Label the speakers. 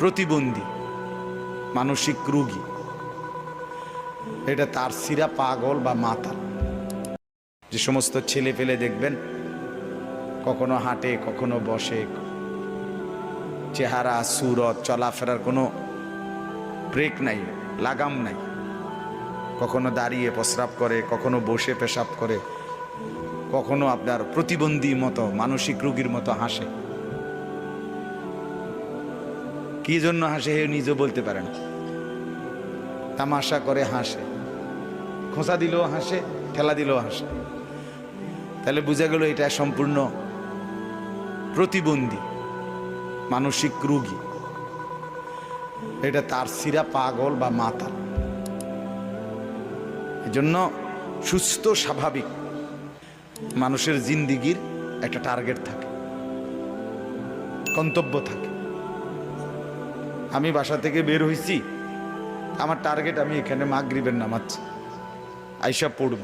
Speaker 1: প্রতিবন্ধী, মানসিক রুগী। এটা তার সিরা পাগল বা মাতা যে সমস্ত ছেলে পেলে দেখবেন, কখনো হাঁটে, কখনো বসে, চেহারা, সুরত, চলাফেরার কোনো ব্রেক নাই, লাগাম নাই। কখনো দাঁড়িয়ে প্রস্রাব করে, কখনো বসে পেশাব করে, কখনো আপনার প্রতিবন্ধী মতো, মানসিক রোগীর মতো হাসে। কি জন্য হাসে হে নিজেও বলতে পারে না। তামাশা করে হাসে। খোঁচা দিলেও হাসে, ঠেলা দিলেও হাসে। তাহলে বোঝা গেল এটা সম্পূর্ণ প্রতিবন্ধী, মানসিক রোগী। এটা তার সিরা পাগল বা মাতাল এজন্য সুস্থ, স্বাভাবিক মানুষের জিন্দিগির একটা টার্গেট থাকে, গন্তব্য থাকে। আমি বাসা থেকে বের হয়েছি আমার টার্গেট আমি এখানে মাগরিবের নামাচ্ছি আইসা পড়ব।